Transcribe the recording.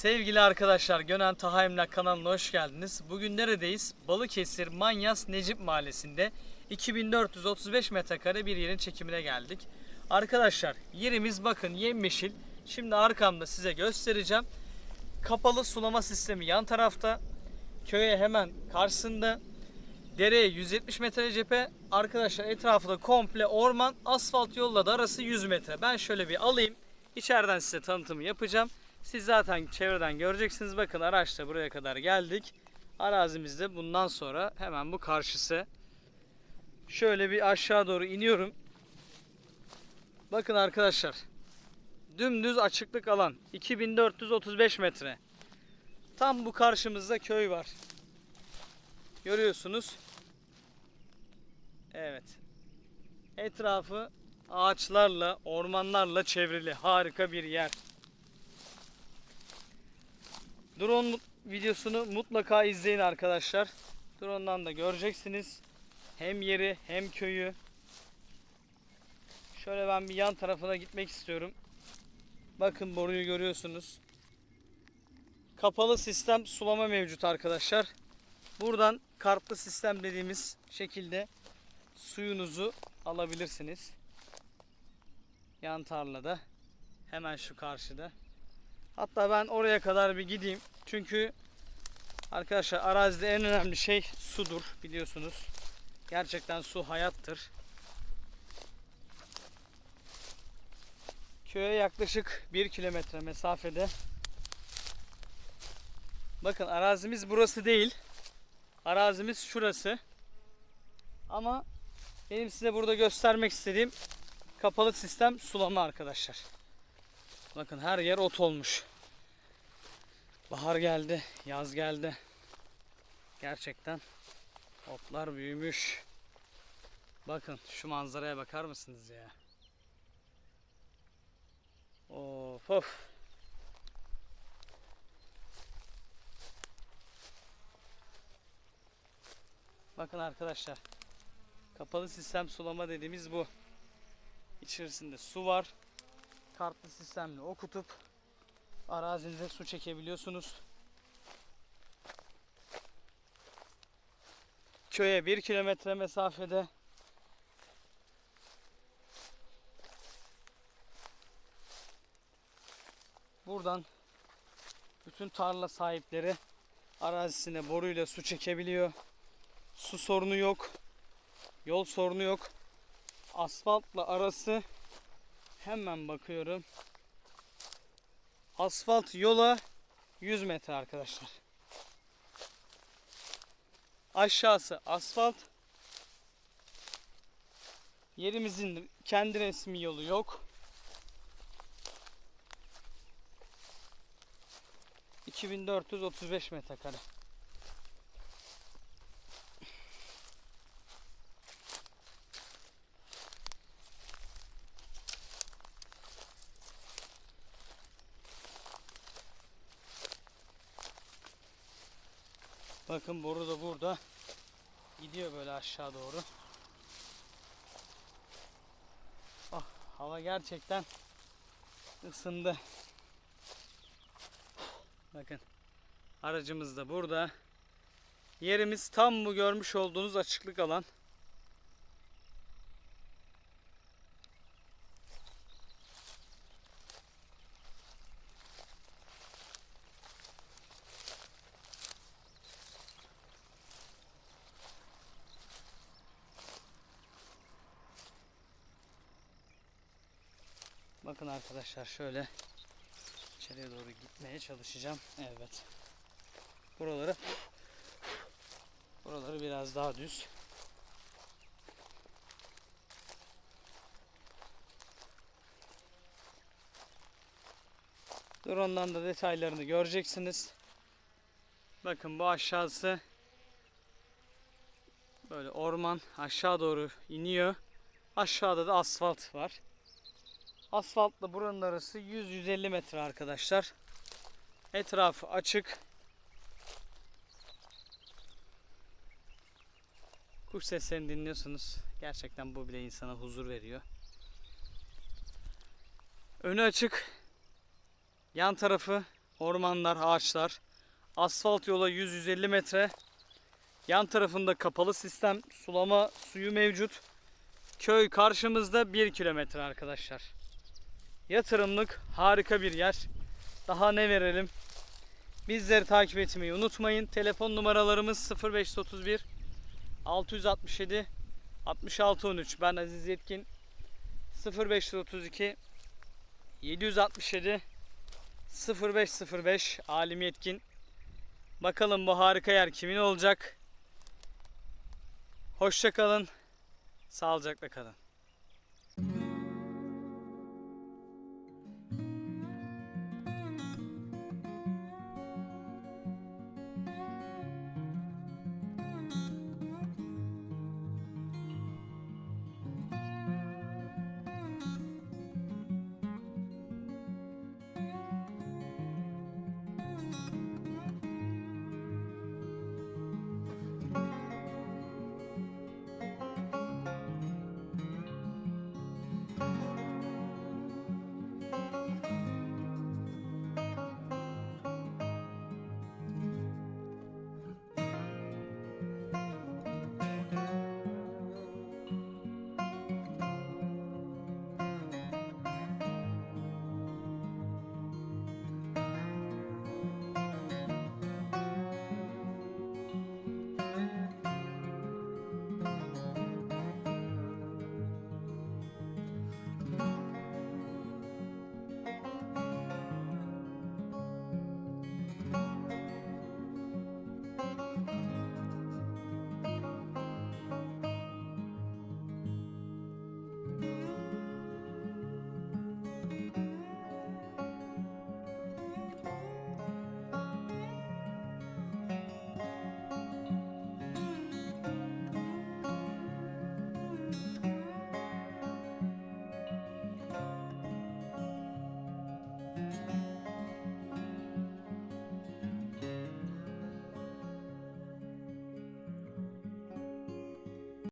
Sevgili arkadaşlar, Gönen Taha Emlak kanalına hoş geldiniz. Bugün neredeyiz? Balıkesir Manyas Necip Mahallesi'nde 2435 metrekare bir yerin çekimine geldik. Arkadaşlar yerimiz bakın yemyeşil. Şimdi arkamda size göstereceğim. Kapalı sulama sistemi yan tarafta. Köye hemen karşısında. Dereye 170 metre cephe. Arkadaşlar etrafı da komple orman. Asfalt yolla da arası 100 metre. Ben şöyle bir alayım. İçeriden size tanıtımı yapacağım. Siz zaten çevreden göreceksiniz. Bakın araçla buraya kadar geldik. Arazimizde bundan sonra hemen bu karşısı. Şöyle bir aşağı doğru iniyorum. Bakın arkadaşlar. Dümdüz açıklık alan. 2435 metre. Tam bu karşımızda köy var. Görüyorsunuz. Evet. Etrafı ağaçlarla, ormanlarla çevrili harika bir yer. Drone videosunu mutlaka izleyin arkadaşlar. Drone'dan da göreceksiniz. Hem yeri hem köyü. Şöyle ben bir yan tarafına gitmek istiyorum. Bakın boruyu görüyorsunuz. Kapalı sistem sulama mevcut arkadaşlar. Buradan kartlı sistem dediğimiz şekilde suyunuzu alabilirsiniz. Yan tarlada. Hemen şu karşıda. Hatta ben oraya kadar bir gideyim. Çünkü arkadaşlar arazide en önemli şey sudur biliyorsunuz. Gerçekten su hayattır. Köye yaklaşık 1 kilometre mesafede. Bakın arazimiz burası değil. Arazimiz şurası. Ama benim size burada göstermek istediğim kapalı sistem sulama arkadaşlar. Bakın her yer ot olmuş. Bahar geldi, yaz geldi. Gerçekten otlar büyümüş. Bakın şu manzaraya bakar mısınız ya? Of of. Bakın arkadaşlar. Kapalı sistem sulama dediğimiz bu. İçerisinde su var. Kartlı sistemle okutup arazinize su çekebiliyorsunuz. Köye 1 kilometre mesafede. Buradan bütün tarla sahipleri arazisine boruyla su çekebiliyor. Su sorunu yok. Yol sorunu yok. Asfaltla arası hemen bakıyorum. Asfalt yola 100 metre arkadaşlar. Aşağısı asfalt. Yerimizin kendi resmi yolu yok. 2435 metrekare. Bakın boru da burada. Gidiyor böyle aşağı doğru. Ah, hava gerçekten ısındı. Bakın aracımız da burada. Yerimiz tam bu görmüş olduğunuz açıklık alan. Bakın arkadaşlar şöyle içeriye doğru gitmeye çalışacağım. Evet. Buraları buraları biraz daha düz. Drone'dan da detaylarını göreceksiniz. Bakın bu aşağısı böyle orman aşağı doğru iniyor. Aşağıda da asfalt var. Asfaltla buranın arası 100-150 metre arkadaşlar. Etrafı açık. Kuş seslerini dinliyorsunuz. Gerçekten bu bile insana huzur veriyor. Önü açık. Yan tarafı ormanlar, ağaçlar. Asfalt yola 100-150 metre. Yan tarafında kapalı sistem, sulama suyu mevcut. Köy karşımızda 1 kilometre arkadaşlar. Yatırımlık harika bir yer. Daha ne verelim? Bizleri takip etmeyi unutmayın. Telefon numaralarımız 0531 667 6613. Ben Aziz Yetkin. 0532 767 0505 Alim Yetkin. Bakalım bu harika yer kimin olacak? Hoşça kalın. Sağlıcakla kalın.